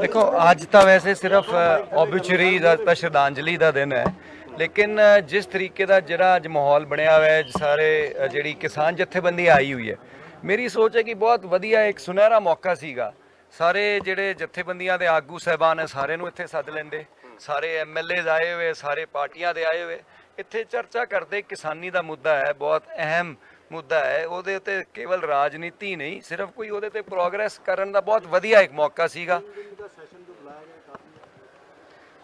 ਦੇਖੋ, ਅੱਜ ਤਾਂ ਵੈਸੇ ਸਿਰਫ ਓਬਿਚਰੀ ਦਾ ਤਾਂ ਸ਼ਰਧਾਂਜਲੀ ਦਾ ਦਿਨ ਹੈ। ਲੇਕਿਨ ਜਿਸ ਤਰੀਕੇ ਦਾ ਜਿਹੜਾ ਅੱਜ ਮਾਹੌਲ ਬਣਿਆ ਹੋਇਆ ਹੈ, ਸਾਰੇ ਜਿਹੜੀ ਕਿਸਾਨ ਜਥੇਬੰਦੀ ਆਈ ਹੋਈ ਹੈ, ਮੇਰੀ ਸੋਚ ਹੈ ਕਿ ਬਹੁਤ ਵਧੀਆ ਇੱਕ ਸੁਨਹਿਰਾ ਮੌਕਾ ਸੀਗਾ। ਸਾਰੇ ਜਿਹੜੇ ਜਥੇਬੰਦੀਆਂ ਦੇ ਆਗੂ ਸਹਿਬਾਨ ਹੈ, ਸਾਰੇ ਨੂੰ ਇੱਥੇ ਸੱਦ ਲੈਂਦੇ। ਸਾਰੇ ਐਮਐਲਏਜ਼ ਆਏ ਹੋਏ, ਸਾਰੇ ਪਾਰਟੀਆਂ ਦੇ ਆਏ ਹੋਏ। ਇੱਥੇ ਚਰਚਾ ਕਰਦੇ ਕਿਸਾਨੀ ਦਾ ਮੁੱਦਾ ਹੈ, ਬਹੁਤ ਅਹਿਮ ਮੁੱਦਾ ਹੈ ਉਹਦੇ ਉੱਤੇ ਕੇਵਲ ਰਾਜਨੀਤੀ ਨਹੀਂ ਸਿਰਫ ਕੋਈ ਉਹਦੇ ਤੇ ਪ੍ਰੋਗਰੈਸ ਕਰਨ ਦਾ ਬਹੁਤ ਵਧੀਆ ਇੱਕ ਮੌਕਾ ਸੀਗਾ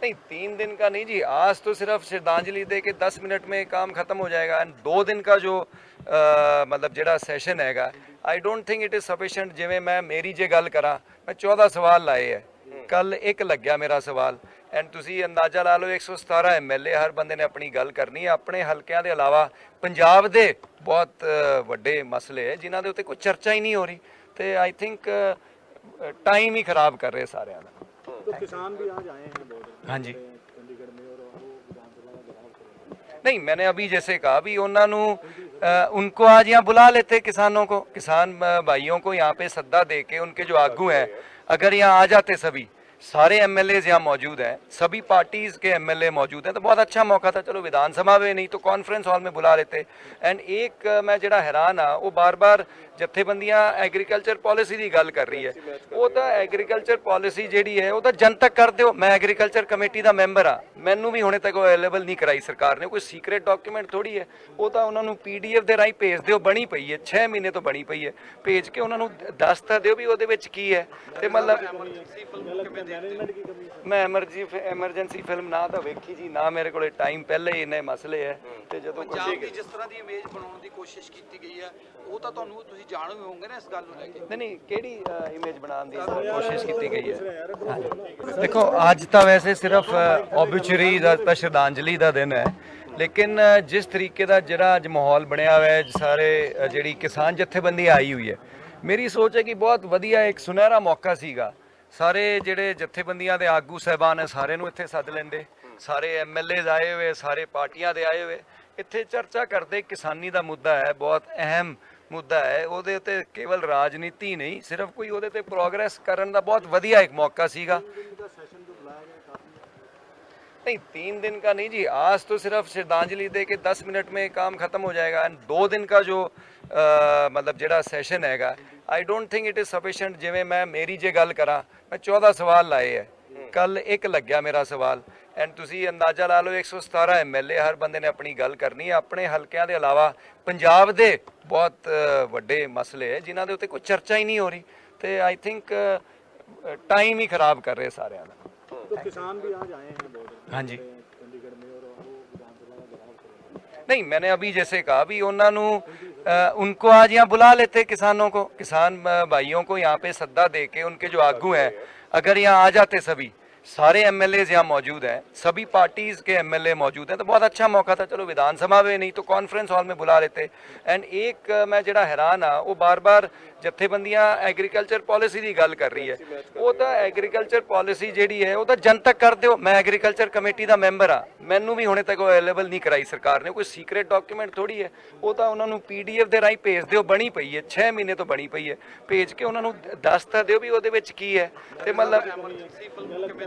नहीं तीन दिन का नहीं जी आज तो सिर्फ श्रद्धांजलि दे के दस मिनट में काम खत्म हो जाएगा एंड दो दिन का जो अ, मतलब ਜਿਹੜਾ ਸੈਸ਼ਨ ਹੈਗਾ I don't think it is sufficient ਜਿਵੇਂ ਮੈਂ ਮੇਰੀ ਜੇ ਗੱਲ ਕਰਾਂ ਮੈਂ 14 ਸਵਾਲ ਲਾਏ ਹੈ ਕੱਲ ਇੱਕ ਲੱਗਿਆ ਮੇਰਾ ਸਵਾਲ ਐਂਡ ਤੁਸੀਂ ਅੰਦਾਜ਼ਾ ਲਾ ਲਓ 117 ਐਮਐਲਏ ਹਰ ਬੰਦੇ ਨੇ ਆਪਣੀ ਗੱਲ ਕਰਨੀ ਹੈ ਆਪਣੇ ਹਲਕਿਆਂ ਦੇ ਇਲਾਵਾ ਪੰਜਾਬ ਦੇ ਬਹੁਤ ਅ, ਵੱਡੇ ਮਸਲੇ ਹੈ ਜਿਨ੍ਹਾਂ ਦੇ ਉੱਤੇ ਕੋਈ ਚਰਚਾ ਹੀ ਨਹੀਂ ਹੋ ਰਹੀ ਤੇ ਆਈ ਥਿੰਕ ਟਾਈਮ ਹੀ ਖਰਾਬ ਕਰ ਰਹੇ ਸਾਰਿਆਂ ਦਾ तो किसान भी आज आए हैं बहुत हाँ जी चंडीगढ़ में और वो विधानसभा में घेराव करेंगे नहीं मैंने अभी जैसे कहा भी उन्होंने अ, उनको आज यहाँ बुला लेते किसानों को किसान अ, भाइयों को यहाँ पे सद्दा दे के उनके जो आगू हैं अगर यहाँ आ जाते सभी सारे एमएलए यहाँ मौजूद हैं सभी पार्टीज के एमएलए मौजूद हैं तो बहुत अच्छा मौका था चलो विधानसभा में नहीं तो कॉन्फ्रेंस हॉल में बुला लेते एंड एक अ, मैं ਜਿਹੜਾ ਹੈਰਾਨ ਆ ਉਹ ਬਾਰ-ਬਾਰ ਜਥੇਬੰਦੀਆਂ ਐਗਰੀਕਲਚਰ ਪਾਲਿਸੀ ਦੀ ਗੱਲ ਕਰ ਰਹੀ ਹੈ ਉਹ ਤਾਂ ਐਗਰੀਕਲਚਰ ਪਾਲਿਸੀ ਜਿਹੜੀ ਹੈ ਉਹ ਤਾਂ ਜਨਤਕ ਕਰ ਦਿਓ ਮੈਂ ਐਗਰੀਕਲਚਰ ਕਮੇਟੀ ਦਾ ਮੈਂਬਰ ਆ ਮੈਨੂੰ ਵੀ ਹੁਣੇ ਤੱਕ ਅਵੇਲੇਬਲ ਨਹੀਂ ਕਰਾਈ ਸਰਕਾਰ ਨੇ ਕੋਈ ਸੀਕ੍ਰੀਟ ਡਾਕੂਮੈਂਟ ਥੋੜੀ ਹੈ ਉਹ ਤਾਂ ਉਹਨਾਂ ਨੂੰ ਪੀਡੀਐਫ ਦੇ ਰਾਹੀਂ ਭੇਜ ਦਿਓ ਬਣੀ ਪਈ ਹੈ 6 ਮਹੀਨੇ ਤੋਂ ਬਣੀ ਪਈ ਹੈ ਭੇਜ ਕੇ ਉਹਨਾਂ ਨੂੰ ਦੱਸ ਤਾਂ ਦਿਓ ਵੀ ਉਹਦੇ ਵਿੱਚ ਕੀ ਹੈ ਤੇ ਮਤਲਬ ਮੈਂ ਐਮਰਜੀ ਐਮਰਜੈਂਸੀ ਫਿਲਮ ਨਾ ਤਾਂ ਵੇਖੀ ਜੀ ਨਾ ਮੇਰੇ ਕੋਲੇ ਟਾਈਮ ਪਹਿਲੇ ਹੀ ਮਸਲੇ ਐ ਤੇ ਜਦੋਂ ਪੰਜਾਬ ਦੀ ਜਿਸ ਤਰ੍ਹਾਂ ਦੀ ਇਮੇਜ ਬਣਾਉਣ ਦੀ ਕੋਸ਼ਿਸ਼ ਕੀਤੀ ਗਈ ਹੈ ਉਹ ਤਾਂ ਤੁਹਾਨੂੰ ਤੁਸੀਂ ਜਾਣੂ ਹੋਵੋਗੇ ਨਾ ਇਸ ਗੱਲ ਨੂੰ ਲੈ ਕੇ। ਨਹੀਂ ਨਹੀਂ ਕਿਹੜੀ ਇਮੇਜ ਬਣਾਉਣ ਦੀ ਕੋਸ਼ਿਸ਼ ਕੀਤੀ ਗਈ ਹੈ? ਦੇਖੋ ਅੱਜ ਤਾਂ ਵੈਸੇ ਸਿਰਫ ਓਬਿਚਰੀ ਦਾ ਤਾਂ ਸ਼ਰਧਾਂਜਲੀ ਦਾ ਦਿਨ ਹੈ ਲੇਕਿਨ ਜਿਸ ਤਰੀਕੇ ਦਾ ਜਿਹੜਾ ਅੱਜ ਮਾਹੌਲ ਬਣਿਆ ਹੋਇਆ ਹੈ ਸਾਰੇ ਜਿਹੜੀ ਕਿਸਾਨ ਜਥੇਬੰਦੀ ਆਈ ਹੋਈ ਹੈ ਮੇਰੀ ਸੋਚ ਹੈ ਕਿ ਬਹੁਤ ਵਧੀਆ ਇੱਕ ਸੁਨਹਿਰਾ ਮੌਕਾ ਸੀਗਾ ਸਾਰੇ ਜਿਹੜੇ ਜਥੇਬੰਦੀਆਂ ਦੇ ਆਗੂ ਸਹਿਬਾਨ ਹੈ ਸਾਰੇ ਨੂੰ ਇੱਥੇ ਸੱਦ ਲੈਂਦੇ। ਸਾਰੇ ਐਮਐਲਏਜ਼ ਆਏ ਹੋਏ, ਸਾਰੇ ਪਾਰਟੀਆਂ ਦੇ ਆਏ ਹੋਏ। ਇੱਥੇ ਚਰਚਾ ਕਰਦੇ ਕਿਸਾਨੀ ਦਾ ਮੁੱਦਾ ਹੈ, ਬਹੁਤ ਅਹਿਮ ਮੁੱਦਾ ਹੈ। ਉਹਦੇ ਉੱਤੇ ਕੇਵਲ ਰਾਜਨੀਤੀ ਨਹੀਂ, ਸਿਰਫ ਕੋਈ ਉਹਦੇ ਤੇ ਪ੍ਰੋਗਰੈਸ ਕਰਨ ਦਾ ਬਹੁਤ ਵਧੀਆ ਇੱਕ ਮੌਕਾ ਸੀਗਾ। नहीं तीन दिन का नहीं जी आज तो सिर्फ श्रद्धांजलि दे के दस मिनट में काम खत्म हो जाएगा एंड दो दिन का जो अ, मतलब ਜਿਹੜਾ ਸੈਸ਼ਨ ਹੈਗਾ I don't think it is sufficient ਜਿਵੇਂ ਮੈਂ ਮੇਰੀ ਜੇ ਗੱਲ ਕਰਾਂ ਮੈਂ 14 ਸਵਾਲ ਲਾਏ ਹੈ ਕੱਲ ਇੱਕ ਲੱਗਿਆ ਮੇਰਾ ਸਵਾਲ ਐਂਡ ਤੁਸੀਂ ਅੰਦਾਜ਼ਾ ਲਾ ਲਓ 117 ਐਮਐਲਏ ਹਰ ਬੰਦੇ ਨੇ ਆਪਣੀ ਗੱਲ ਕਰਨੀ ਹੈ ਆਪਣੇ ਹਲਕਿਆਂ ਦੇ ਇਲਾਵਾ ਪੰਜਾਬ ਦੇ ਬਹੁਤ ਅ, ਵੱਡੇ ਮਸਲੇ ਹੈ ਜਿਨ੍ਹਾਂ ਦੇ ਉੱਤੇ ਕੋਈ ਚਰਚਾ ਹੀ ਨਹੀਂ ਹੋ ਰਹੀ ਤੇ ਆਈ ਥਿੰਕ ٹائم ہی خراب کر رہے سارے ہاں جی۔ نہیں میں نے ابھی جیسے کہا بھی انہوں نے ان کو آج یہاں بلا لیتے کسانوں کو۔ کسان بھائیوں کو یہاں پہ سدا دے کے ان کے جو آگو ہیں اگر یہاں آ جاتے سبھی जो आगू हैं अगर यहाँ आ जाते सभी सारे एमएलए यहाँ मौजूद हैं सभी पार्टीज के एमएलए मौजूद हैं तो बहुत अच्छा मौका था चलो विधानसभा में नहीं तो कॉन्फ्रेंस हॉल में बुला लेते एंड एक अ, ਮੈਂ ਜਿਹੜਾ ਹੈਰਾਨ ਆ ਉਹ ਬਾਰ-ਬਾਰ ਜਥੇਬੰਦੀਆਂ ਐਗਰੀਕਲਚਰ ਪਾਲਿਸੀ ਦੀ ਗੱਲ ਕਰ ਰਹੀ ਹੈ ਉਹ ਤਾਂ ਐਗਰੀਕਲਚਰ ਪਾਲਿਸੀ ਜਿਹੜੀ ਹੈ ਉਹ ਤਾਂ ਜਨਤਕ ਕਰ ਦਿਓ ਮੈਂ ਐਗਰੀਕਲਚਰ ਕਮੇਟੀ ਦਾ ਮੈਂਬਰ ਆ ਮੈਨੂੰ ਵੀ ਹੁਣੇ ਤੱਕ ਅਵੇਲੇਬਲ ਨਹੀਂ ਕਰਾਈ ਸਰਕਾਰ ਨੇ ਕੋਈ ਸੀਕ੍ਰੀਟ ਡਾਕੂਮੈਂਟ ਥੋੜੀ ਹੈ ਉਹ ਤਾਂ ਉਹਨਾਂ ਨੂੰ ਪੀਡੀਐਫ ਦੇ ਰਾਹੀਂ ਭੇਜ ਦਿਓ ਬਣੀ ਪਈ ਹੈ 6 ਮਹੀਨੇ ਤੋਂ ਬਣੀ ਪਈ ਹੈ ਭੇਜ ਕੇ ਉਹਨਾਂ ਨੂੰ ਦੱਸ ਤਾਂ ਦਿਓ ਵੀ ਉਹਦੇ ਵਿੱਚ ਕੀ ਹੈ ਤੇ ਮਤਲਬ